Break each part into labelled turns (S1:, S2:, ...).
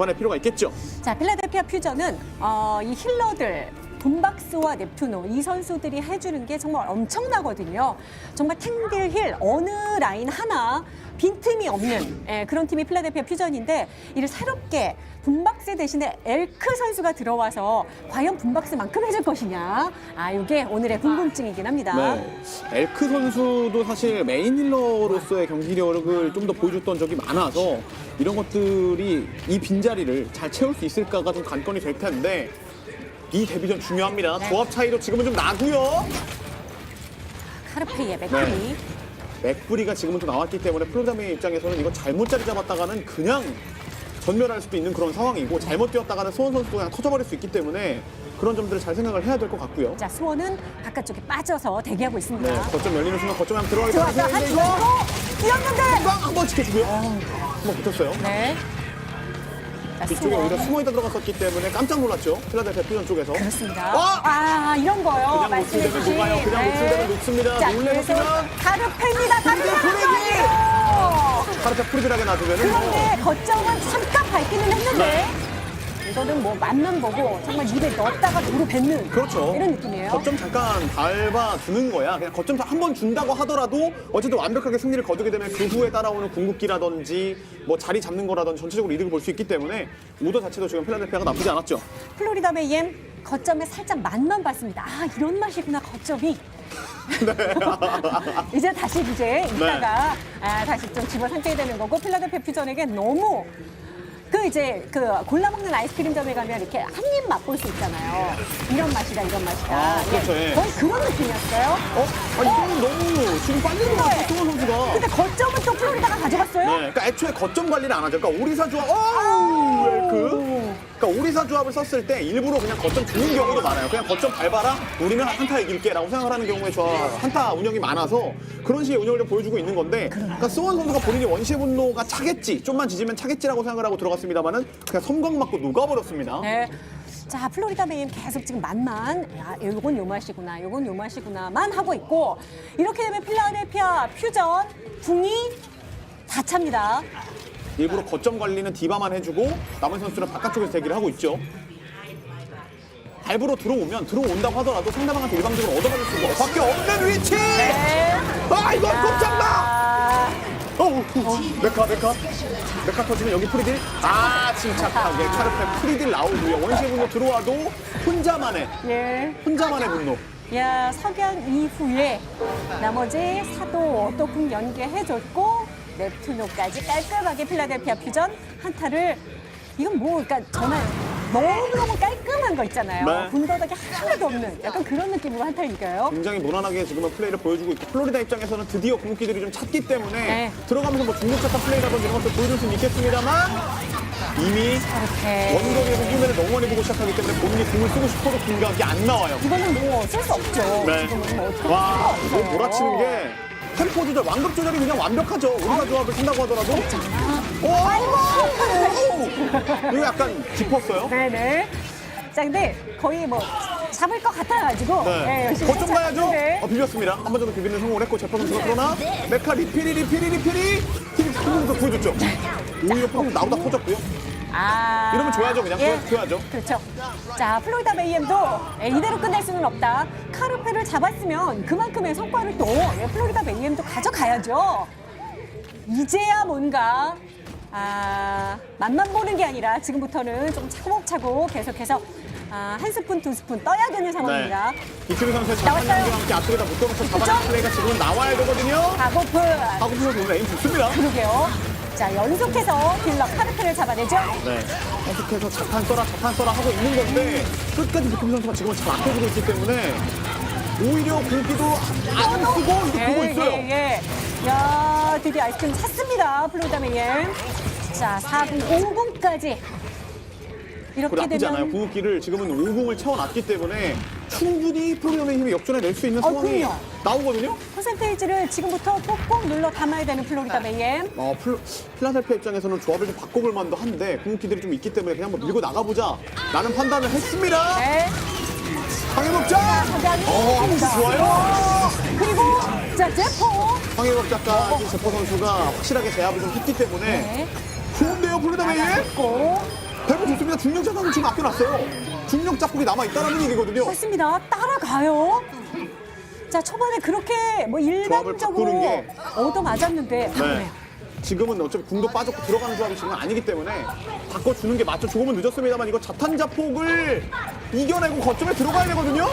S1: 잡아낼 필요가 있겠죠.
S2: 자, 필라델피아 퓨전은 어, 이 힐러들 돈박스와 넵투노 이 선수들이 해주는 게 정말 엄청나거든요. 정말 탱딜 힐 어느 라인 하나 빈틈이 없는 예, 그런 팀이 필라델피아 퓨전인데 이를 새롭게 분박스 대신에 엘크 선수가 들어와서 과연 분박스만큼 해줄 것이냐 아 이게 오늘의 궁금증이긴 합니다.
S1: 네. 엘크 선수도 사실 메인 힐러로서의 경기력을 좀 더 보여줬던 적이 많아서 이런 것들이 이 빈자리를 잘 채울 수 있을까가 좀 관건이 될 텐데 이 데뷔전 중요합니다.
S2: 네.
S1: 조합 차이도 지금은 좀 나고요.
S2: 카르페이의 맥크리
S1: 네. 맥브리가 지금은 좀 나왔기 때문에 프로그램의 입장에서는 이거 잘못 자리 잡았다가는 그냥 전멸할 수도 있는 그런 상황이고 잘못 뛰었다가는 소원 선수도 그냥 터져버릴 수 있기 때문에 그런 점들을 잘 생각을 해야 될 것 같고요.
S2: 자 수원은 바깥쪽에 빠져서 대기하고 있습니다.
S1: 네, 거점 열리는 순간 거점에 한번 들어갈 것
S2: 좋았어
S1: 같은데
S2: 한
S1: 이거
S2: 로 뛰었는데
S1: 한번 지켜주고요. 한번 붙었어요.
S2: 네. 자,
S1: 뒤쪽에. 오히려 숨어있다 들어갔었기 때문에 깜짝 놀랐죠. 필라델피아 퓨전 쪽에서.
S2: 그렇습니다.
S1: 어?
S2: 아 이런 거요.
S1: 그냥
S2: 말씀해
S1: 노출되면
S2: 주신.
S1: 녹아요. 그냥 노출되면 녹습니다.
S2: 자,
S1: 놀래
S2: 그래서
S1: 놓으면
S2: 가르페입니다.
S1: 프리딜, 프리딜!
S2: 가르페.
S1: 카르페 프리딜하게 놔두면 뭐
S2: 그런데 거점은 잠깐 밟기는 했는데
S1: 네.
S2: 이거는 뭐 맛만 보고 정말 입에 넣었다가 도로 뱉는
S1: 그렇죠.
S2: 이런 느낌이에요.
S1: 거점 잠깐 밟아 주는 거야. 그냥 거점 한 번 준다고 하더라도 어쨌든 완벽하게 승리를 거두게 되면 그 후에 따라오는 궁극기라든지 뭐 자리 잡는 거라든지 전체적으로 이득을 볼 수 있기 때문에 오더 자체도 지금 필라델피아가 나쁘지 않았죠.
S2: 플로리다 메이엠 거점에 살짝 맛만 봤습니다. 아 이런 맛이구나 거점이. 이제 다시 이제 이따가 아, 다시 좀 집어 삼켜야 되는 거고 필라델피아 퓨전에게 너무 그 이제 그 골라 먹는 아이스크림점에 가면 이렇게 한 입 맛볼 수 있잖아요. 이런 맛이다 이런 맛이다.
S1: 아, 그렇죠,
S2: 예,
S1: 예.
S2: 거의 그런 느낌이었어요.
S1: 어? 아, 이거는 너무 지금 빨리 들어갔어, 승원 선수가.
S2: 근데 거점은 또 플로리다가 가져갔어요.
S1: 네, 그러니까 애초에 거점 관리를 안 하죠. 그러니까 오리사 조합, 어우, 그. 그러니까 오리사 조합을 썼을 때 일부러 그냥 거점 주는 경우도 많아요. 그냥 거점 밟아라, 우리는 한타 이길게라고 생각을 하는 경우에 조합, 한타 운영이 많아서 그런 식의 운영을 좀 보여주고 있는 건데, 그러니까 스원 선수가 본인이 원시의 분노가 차겠지, 좀만 지지면 차겠지라고 생각을 하고 들어갔습니다만은 그냥 섬광 맞고 녹아버렸습니다.
S2: 네. 자, 플로리다 메인 계속 지금 맛만, 야, 요건 요 맛이구나, 요건 요 맛이구나만 하고 있고, 이렇게 되면 필라델피아 퓨전, 궁이 다 찹니다.
S1: 일부러 거점 관리는 디바만 해주고 남은 선수는 바깥쪽에서 대기를 하고 있죠. 밟으로 들어오면 들어온다고 하더라도 상대방한테 일방적으로 얻어맞을 수가 밖에 없는 위치!
S2: 네.
S1: 아 이건 꼼짝마!
S2: 아,
S1: 어우, 메카 메카 메카 터지면 여기 프리딜 아 침착하게 카르페 프리딜 나오고요 원시의 분노 들어와도 혼자만의
S2: 예.
S1: 혼자만의 분노
S2: 야, 석양 이후에 나머지 사도 또궁 연계해줬고, 넵투노까지 깔끔하게 필라델피아 퓨전 한타를, 이건 뭐, 그러니까 정말 너무너무 깔끔한 거 있잖아요.
S1: 네.
S2: 군더더기 하나도 없는 약간 그런 느낌으로 한타를 이겨요.
S1: 굉장히 무난하게 지금은 플레이를 보여주고 있고 플로리다 입장에서는 드디어 궁극기들이 좀 찼기 때문에
S2: 네.
S1: 들어가면서 뭐 중국차타 플레이라든지 이런 것들 보여줄 수는 있겠습니다만 이미
S2: 이렇게.
S1: 원거리에서 힘을 너무 많이 보고 시작하기 때문에 본인이 궁을 쓰고 싶어도 궁각이 안 나와요
S2: 이거는 뭐 쓸 수 없죠.
S1: 네.
S2: 지금은 뭐 어떻게
S1: 와,
S2: 할 수가
S1: 이거
S2: 없어요.
S1: 몰아치는 게 템포 조절, 완급 조절이 그냥 완벽하죠. 우리가 조합을 쓴다고 하더라도. 오! 이거 약간 깊었어요.
S2: 네네. 자, 근데 거의 뭐 잡을 것 같아가지고. 네, 열심히
S1: 거점 가야죠. 어, 비볐습니다. 한 번 정도 비비는 성공을 했고, 제퍼 선수가 그러나, 메카 리필이, 리필이, 리필이, 팀이 성공도 보여줬죠. 오히려 조금 나오다 터졌고요.
S2: 아.
S1: 이러면 줘야죠, 그냥.
S2: 예.
S1: 줘야죠.
S2: 그렇죠. 자, 플로리다 메이엠도 예, 이대로 끝낼 수는 없다. 카르페를 잡았으면 그만큼의 성과를 또 예, 플로리다 메이엠도 가져가야죠. 이제야 뭔가 아, 맛만 보는 게 아니라 지금부터는 좀 차곡차곡 계속해서 아, 한 스푼, 두 스푼 떠야 되는 상황입니다.
S1: 이트리 선수의 장판
S2: 나왔어요.
S1: 연기와 함께 앞쪽에다 묶어놓고 잡아낸
S2: 그쵸?
S1: 플레이가 지금은 나와야 되거든요.
S2: 가고픈.
S1: 하고 선수 오늘 에임 좋습니다.
S2: 그러게요. 자, 연속해서 딜러 카르페를 잡아내죠.
S1: 네. 계속해서 자판 써라, 자판 써라 하고 있는 건데 끝까지 느낌 선수가 지금 잘안 펴주고 있기 때문에 오히려 공기도 안 쓰고 이렇게 보고 있어요.
S2: 예, 예. 야, 드디어 아이스크림 샀습니다. 플로리다 메이엠. 자, 4분, 5분까지.
S1: 그리고
S2: 이렇게
S1: 나쁘지 않아요.
S2: 되면
S1: 궁극기를 지금은 5공을 채워놨기 때문에 충분히 프로그램의 힘을 역전해 낼 수 있는
S2: 어,
S1: 상황이
S2: 그럼요.
S1: 나오거든요.
S2: 퍼센테이지를 지금부터 꼭꼭 눌러 담아야 되는 플로리다 메이엠.
S1: 어, 플, 필라델피아 입장에서는 조합을 좀 바꿔볼 만도 한데 궁극기들이 좀 있기 때문에 그냥 한번 밀고 나가보자 라는 판단을 했습니다.
S2: 네.
S1: 황해먹자!
S2: 석양이
S1: 어,
S2: 옵니다.
S1: 좋아요.
S2: 그리고 자, 제포.
S1: 황해먹자까지 제퍼 선수가 확실하게 제압을 좀 했기 때문에
S2: 네.
S1: 좋은데요, 플루다메이?
S2: 나갔고.
S1: 중력 자산을 지금 아껴놨어요. 중력 자폭이 남아있다는 얘기거든요.
S2: 맞습니다. 따라가요. 자, 초반에 그렇게 뭐 일반적으로
S1: 바꾸는 게-
S2: 얻어 맞았는데
S1: 네. 지금은 어차피 궁도 빠졌고 들어가는 조합이 지금 아니기 때문에 바꿔주는 게 맞죠. 조금은 늦었습니다만 이거 자탄 자폭을 이겨내고 거점에 들어가야 되거든요.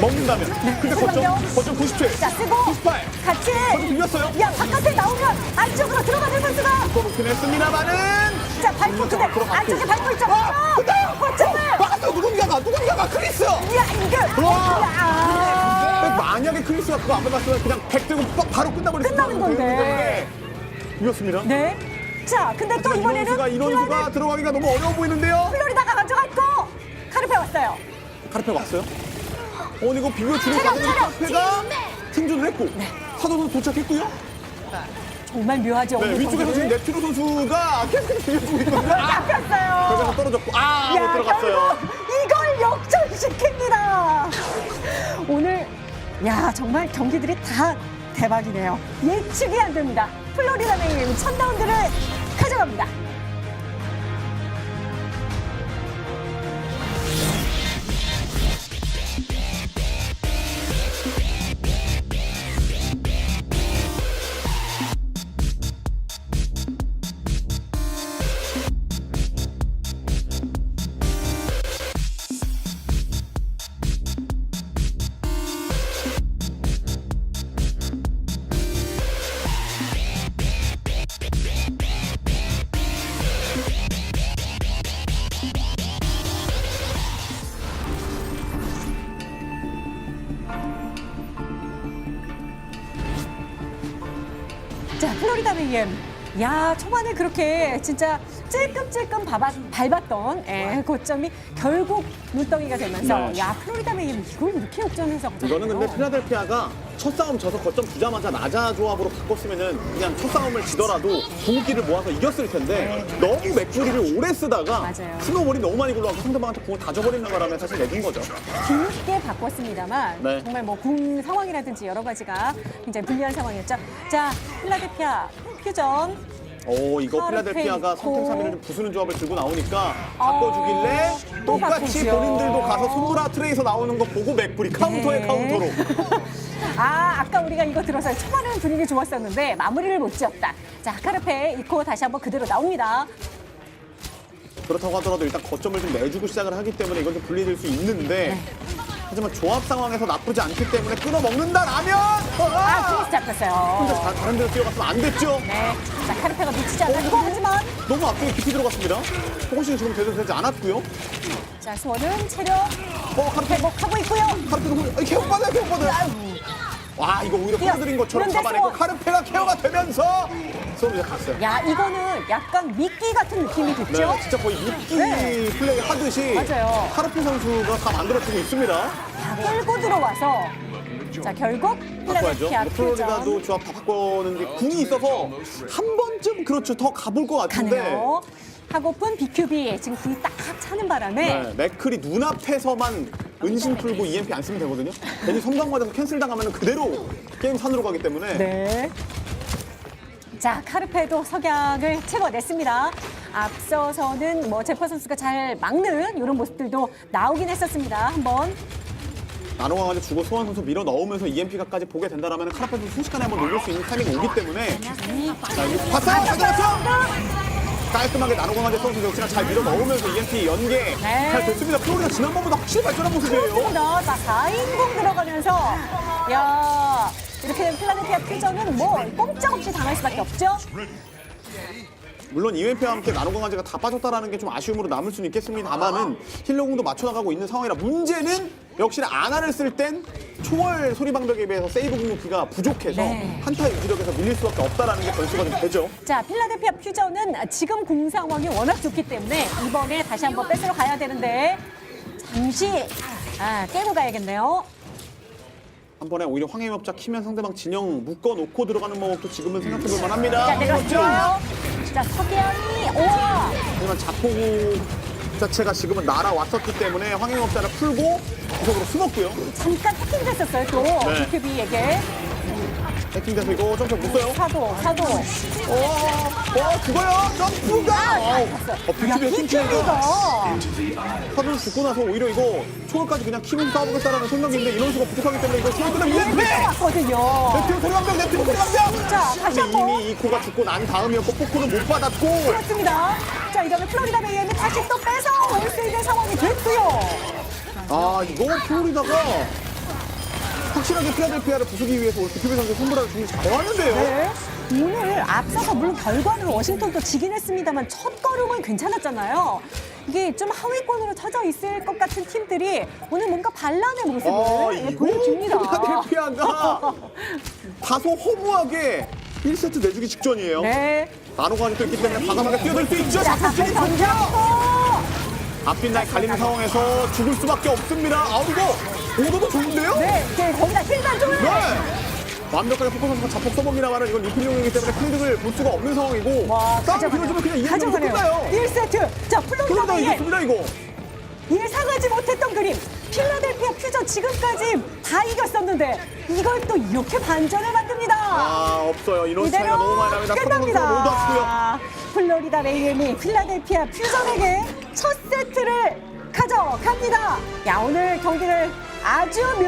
S1: 먹는다면. 근데 거점,
S2: 잠깐만요.
S1: 거점 97.
S2: 자, 쓰고
S1: 98.
S2: 같이
S1: 거점 빌렸어요.
S2: 야, 바깥에 나오면 안쪽으로 들어가는 선수가
S1: 또 놓긴 했습니다만은.
S2: 자, 밟고 근데
S1: 들어갔고.
S2: 안쪽에 밟고 있죠.
S1: 아, 근데. 누군가 가, 누군가 가 크리스.
S2: 야, 이게
S1: 와.
S2: 야.
S1: 만약에 크리스가 그거 안 밟았으면 그냥 100 들고 빡 바로
S2: 끝나는
S1: 있는
S2: 건데.
S1: 이겼습니다.
S2: 네. 자, 근데 또 이번에는
S1: 인원수가, 인원수가 들어가기가 너무 어려워 보이는데요.
S2: 플로리다가 가져갔고 카르페 왔어요.
S1: 카르페 왔어요? 어, 이거 비교 주는
S2: 체력,
S1: 과정에
S2: 체력.
S1: 카르페가 생존을 했고 사도도 도착했고요.
S2: 정말 묘하죠.
S1: 네, 위쪽에서 지금. 네티로 선수가 계속 비벼주고 있거든요.
S2: 잡혔어요.
S1: 결과가 떨어졌고 아, 못 들어갔어요.
S2: 야 정말 경기들이 다 대박이네요. 예측이 안 됩니다. 플로리다 메인 첫 라운드를 가져갑니다. 플로리다 메이엠. 야, 초반에 그렇게 진짜 찔끔찔끔 밟았, 밟았던 예, 고점이 결국 눈덩이가 되면서
S1: 네.
S2: 야, 플로리다 메이엠 이걸 이렇게 역전해서
S1: 이거는 근데
S2: 가져가요.
S1: 필라델피아가 첫 싸움 져서 거점 주자마자 나자 조합으로 바꿨으면은 그냥 첫 싸움을 지더라도 궁기를 모아서 이겼을 텐데 너무 맥주리를 오래 쓰다가
S2: 맞아요.
S1: 스노볼이 너무 많이 굴러가서 상대방한테 궁을 다 줘버리는 바람에 사실 내준 거죠.
S2: 뒤늦게 바꿨습니다만
S1: 네.
S2: 정말 뭐 궁 상황이라든지 여러 가지가 굉장히 불리한 상황이었죠. 자, 필라델피아 퓨전
S1: 오 이거 필라델피아가. 3탱 3일을 좀 부수는 조합을 들고 나오니까
S2: 어,
S1: 바꿔주길래
S2: 또
S1: 똑같이
S2: 바꾸죠.
S1: 본인들도 가서 손브라 트레이서 나오는 거 보고 맥불이 카운터에
S2: 네.
S1: 카운터로
S2: 아, 아까 우리가 이거 들어서 초반에는 분위기 좋았었는데 마무리를 못 지었다. 자, 카르페 이코 다시 한번 그대로 나옵니다.
S1: 그렇다고 하더라도 일단 거점을 좀 내주고 시작을 하기 때문에 이건 좀 불리해질 수 있는데
S2: 네.
S1: 하지만 조합 상황에서 나쁘지 않기 때문에 끊어먹는다라면
S2: 아,
S1: 아!
S2: 잡혔어요.
S1: 혼자 다- 다른 데로 뛰어갔으면 안 됐죠
S2: 네. 자, 카르페가 놓치지 않았고, 하지만
S1: 너무 앞쪽에 깊이 들어갔습니다 호신이 지금 제대로 되지 않았고요
S2: 자, 수원은 체력
S1: 어 카르페
S2: 회복하고 있고요.
S1: 호- 아니, 케어 받아요 케어 받아요 와 이거 오히려. 끌어들인 것처럼
S2: 그런데
S1: 잡아내고
S2: 수원.
S1: 카르페가 케어가 되면서 이제 갔어요
S2: 야, 이거는 약간 미끼 같은 느낌이
S1: 네,
S2: 됐죠?
S1: 진짜 거의 미끼
S2: 네.
S1: 플레이 하듯이
S2: 맞아요.
S1: 카르페 선수가 다 만들어주고 있습니다
S2: 다 끌고 들어와서 자, 결국
S1: 바꿔야죠. 근데 플로리다도 조합 다 바꾸는 게 궁이 있어서 한 번쯤 그렇죠 더 가볼 것 같은데
S2: 가네요. 하고픈 BQB 지금 불이 딱 차는 바람에
S1: 네, 맥클이 눈앞에서만 은신 풀고 EMP 안 쓰면 되거든요. 괜히 섬광 맞아서 캔슬 당하면 그대로 게임 산으로 가기 때문에
S2: 네. 자, 카르페도 석양을 채워냈습니다. 앞서서는 뭐 제퍼 선수가 잘 막는 이런 모습들도 나오긴 했었습니다. 한번
S1: 나노강아지 주고 소환 선수 밀어 넣으면서 EMP가까지 보게 된다라면 카라페도 순식간에 한번 녹일 수 있는 타이밍이 오기 때문에 자 이거 봤어요? 가져갔죠? 깔끔하게 나노강아지 선수 역시나 잘 밀어 넣으면서 EMP 연계
S2: 네.
S1: 잘 됐습니다. 플로리다 지난번보다 확실히 발전한 모습이에요.
S2: 그렇습니다. 자, 4인공 들어가면서 야 이렇게 되면 필라델피아 퓨전은 뭐 꼼짝없이 당할 수밖에 없죠.
S1: 물론 EMP와 함께 나노강아지가 다 빠졌다라는 게 좀 아쉬움으로 남을 수는 있겠습니다만은 힐러공도 맞춰나가고 있는 상황이라 문제는 역시나 아나를 쓸 땐 초월 소리방벽에 비해서 세이브 궁극기가 부족해서
S2: 네.
S1: 한타 유지력에서 밀릴 수밖에 없다라는 게 변수가 좀 되죠.
S2: 자, 필라델피아 퓨전은 지금 공 상황이 워낙 좋기 때문에 이번에 다시 한번 뺏으러 가야 되는데 잠시 아, 깨고 가야겠네요.
S1: 한 번에 오히려 황해업자 키면 상대방 진영 묶어놓고 들어가는 방법도 지금은 생각해볼
S2: 자,
S1: 만합니다.
S2: 내려왔어요. 자, 석양이 우와.
S1: 하지만 자포구 자체가 지금은 날아왔었기 때문에 황해업자를 풀고 구석으로 숨었고요.
S2: 잠깐 터킹됐었어요, 또.
S1: 네.
S2: BQB에게.
S1: 해킹돼서 이거 점프 못 써요.
S2: 사도, 사도.
S1: 어, 어, 죽어요. 점프가. 어, 어,
S2: 야,
S1: 빅TV의
S2: 빅TV가.
S1: 사도 죽고 나서 오히려 이거 초월까지 그냥 키면서 싸우겠다라는 생각인데 이런 수가 부족하기 때문에 이거 초월 끝나면
S2: 네,
S1: 이렇게.
S2: 왔거든요.
S1: 네티브 소리방병, 네티브 소리방병.
S2: 자, 다시 한 번.
S1: 이미 이 코가 죽고 난 다음이었고 포코는 못 받았고.
S2: 그렇습니다. 자, 이러면 플로리다 베이에는 다시 또 뺏어 올 수 있는 상황이 됐고요.
S1: 아 이거 플로리다가 확실하게 피아델피아를 부수기 위해서 오늘 빅TV 선수 손브라를 준비 잘해왔는데요.
S2: 네. 오늘 앞서서 물론 결과는 워싱턴도 지긴 했습니다만 첫 걸음은 괜찮았잖아요. 이게 좀 하위권으로 터져 있을 것 같은 팀들이 오늘 뭔가 반란의 모습을
S1: 아,
S2: 예,
S1: 이거
S2: 보여줍니다.
S1: 피아델피아가 다소 허무하게 1세트 내주기 직전이에요.
S2: 네.
S1: 나노가 또 있기 때문에 과감하게 뛰어들 수 있죠.
S2: 자,
S1: 자폭
S2: 앞에 던졌고.
S1: 앞빛 날 갈리는 상황에서 죽을 수밖에 없습니다. 아 이거 오도도 좋은데요?
S2: 네, 네, 거기다 힐단 조율.
S1: 네. 완벽하게 포커 선수가 자폭 써먹기나마는 이건 리필용이기 때문에 필드를 볼 수가 없는 상황이고
S2: 와,
S1: 싸움
S2: 가져가네요.
S1: 길어지면 그냥
S2: 가져가네요.
S1: 끝나요.
S2: 1세트. 자, 플로리다
S1: 그러다 이거.
S2: 예상하지 못했던 그림. 필라델피아 퓨전 지금까지 다 이겼었는데 이걸 또 이렇게 반전을 만듭니다.
S1: 아 없어요. 이런 차이가
S2: 이대로
S1: 너무 많이 납니다. 포커 선수 모두 아쉽고요.
S2: 끝납니다. 플로리다 레이엠이 필라델피아 퓨전에게 첫 세트를 가져갑니다. 야 오늘 경기를 아주 묘.